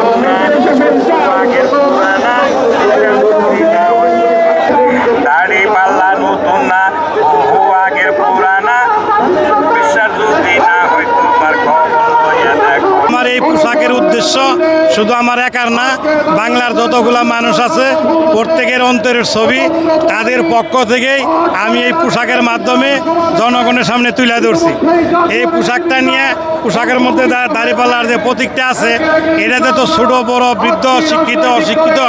我们先准备一。উদ্দেশ্য শুধু আমার একার না, বাংলার যতগুলা মানুষ আছে, প্রত্যেকের অন্তরের ছবি, তাদের পক্ষ থেকেই আমি এই পোশাকের মাধ্যমে জনগণের সামনে তুলে ধরছি। এই পোশাকটা নিয়ে, পোশাকের মধ্যে দাঁড়িপাল্লার যে প্রতীকটা আছে, এটাতে তো ছোট, বড়, বৃদ্ধ, শিক্ষিত, অশিক্ষিত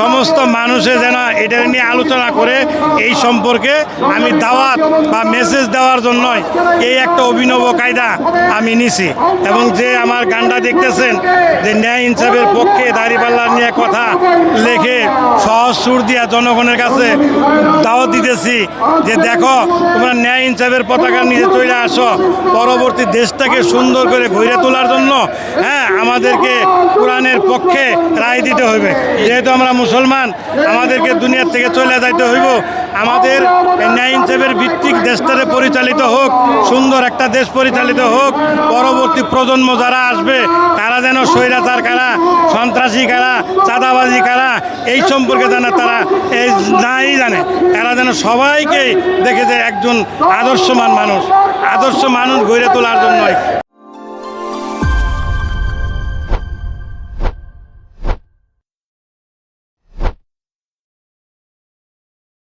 সমস্ত মানুষে যেন এটা নিয়ে আলোচনা করে এই সম্পর্কে আমি দাওয়াত বা মেসেজ দেওয়ার জন্যই এই একটা অভিনব কায়দা আমি নিছি। এবং যে আমার গানটা দেখতেছেন, যে ন্যায় ইনসাফের পক্ষে দাঁড়িপাল্লা নিয়ে কথা লেখে সহজ সুর দিয়া জনগণের কাছে দাওয়াত দিতেছি যে দেখো, তোমরা ন্যায় ইনসাফের পতাকা নিয়ে চলে আসো, পরবর্তী দেশটাকে সুন্দর করে ঘুরে তোলার জন্য হ্যাঁ আমাদেরকে কোরআনের পক্ষে রায় দিতে হবে। যেহেতু আমরা মুসলমান, আমাদেরকে দুনিয়ার থেকে চলে যাইতে হইব। আমাদের ন্যায় ইনসাফের ভিত্তিক দেশটারে পরিচালিত হোক, সুন্দর একটা দেশ পরিচালিত হোক, পরবর্তী প্রজন্ম যারা আসবে, তারা যেন স্বৈরাচার কারা, সন্ত্রাসী কারা, চাঁদাবাজি কারা, এই সম্পর্কে যেন তারা এই নাই জানে। তারা যেন সবাইকে দেখে যে একজন আদর্শমান মানুষ, আদর্শ মানুষ গড়ে তোলার জন্যই